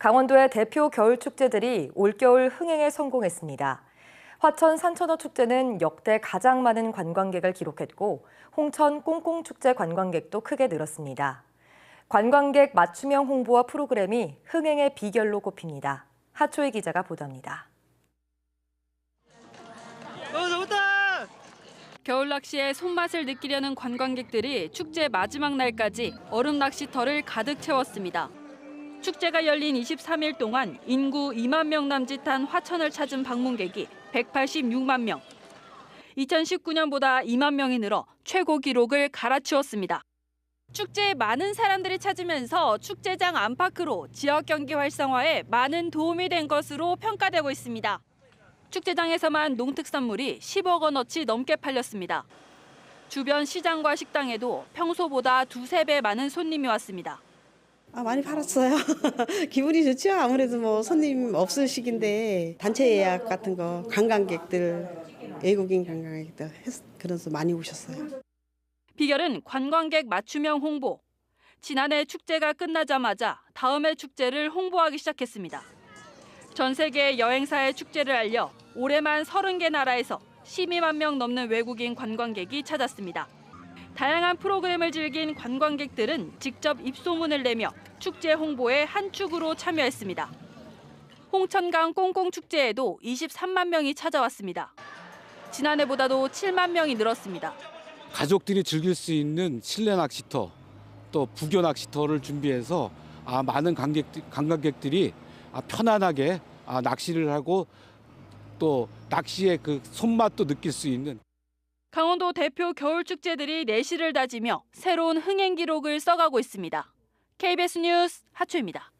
강원도의 대표 겨울 축제들이 올겨울 흥행에 성공했습니다. 화천 산천어 축제는 역대 가장 많은 관광객을 기록했고 홍천 꽁꽁 축제 관광객도 크게 늘었습니다. 관광객 맞춤형 홍보와 프로그램이 흥행의 비결로 꼽힙니다. 하초희 기자가 보도합니다. 어! 겨울 낚시의 손맛을 느끼려는 관광객들이 축제 마지막 날까지 얼음 낚시터를 가득 채웠습니다. 축제가 열린 23일 동안 인구 2만 명 남짓한 화천을 찾은 방문객이 186만 명. 2019년보다 2만 명이 늘어 최고 기록을 갈아치웠습니다. 축제에 많은 사람들이 찾으면서 축제장 안팎으로 지역 경기 활성화에 많은 도움이 된 것으로 평가되고 있습니다. 축제장에서만 농특산물이 10억 원어치 넘게 팔렸습니다. 주변 시장과 식당에도 평소보다 두세 배 많은 손님이 왔습니다. 아, 많이 팔았어요. 기분이 좋죠. 아무래도 뭐 손님 없을 시기인데 단체 예약 같은 거 관광객들 외국인 관광객들 했- 그래서 많이 오셨어요. 비결은 관광객 맞춤형 홍보. 지난해 축제가 끝나자마자 다음해 축제를 홍보하기 시작했습니다. 전 세계 여행사의 축제를 알려 올해만 30개 나라에서 12만 명 넘는 외국인 관광객이 찾았습니다. 다양한 프로그램을 즐긴 관광객들은 직접 입소문을 내며 축제 홍보에 한 축으로 참여했습니다. 홍천강 꽁꽁 축제에도 23만 명이 찾아왔습니다. 지난해보다도 7만 명이 늘었습니다. 가족들이 즐길 수 있는 실내 낚시터 또 부교 낚시터를 준비해서 아, 많은 관객, 관광객들이 아, 편안하게 아, 낚시를 하고 또 낚시의 그 손맛도 느낄 수 있는 강원도 대표 겨울 축제들이 내실을 다지며 새로운 흥행 기록을 써가고 있습니다. KBS 뉴스 하초입니다.